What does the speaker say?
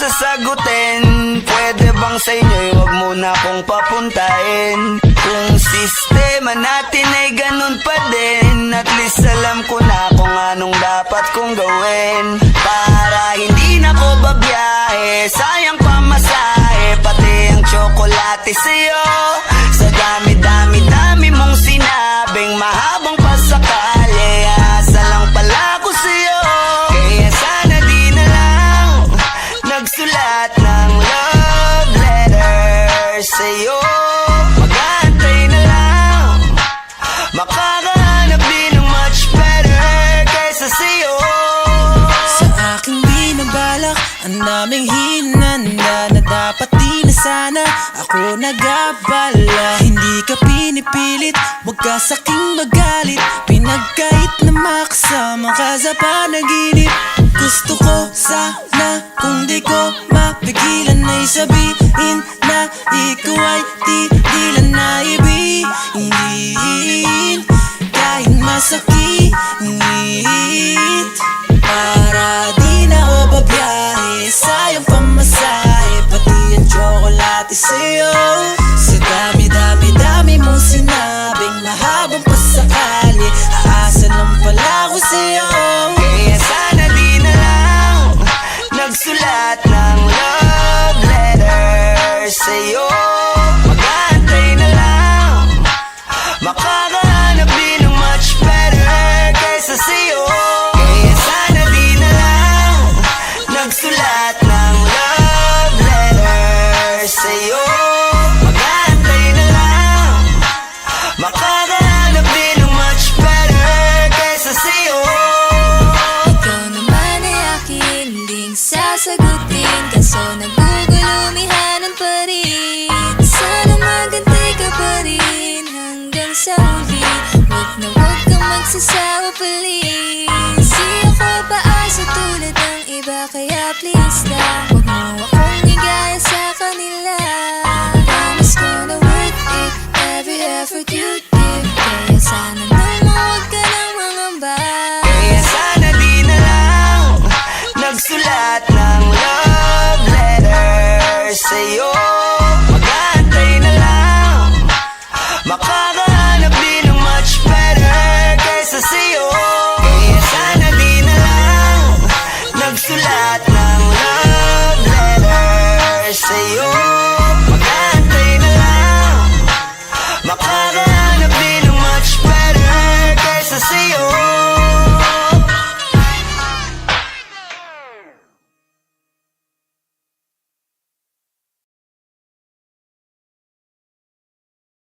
sasagutin Pwede bang sa inyo'y wag mo na akong papuntahin Kung sistema natin ay ganun pa din At least alam ko na kung anong dapat kong gawin sa'yo. Sa dami-dami-dami mong sinabing Mahabang pasakali Asa lang pala ko sa'yo. Kaya sana di na lang Nagsulat ng love letter sa'yo. Mag-aantay na Makakahanap din ng much better Kaysa sa'yo. Sa aking binabalak Ang daming Ako nagabala. Hindi ka pinipilit Huwag ka sa'king magalit. Pinagkait na makasama ka sa panaginip. Gusto ko sana Kung di ko mapigilan Ay sabihin na Ikaw ay tigilan na ibigin sa'yo Kaso nagugulumihanan pa rin. Sana magantay ka pa rin hanggang sa huli Huwag na huwag kang magsasawa please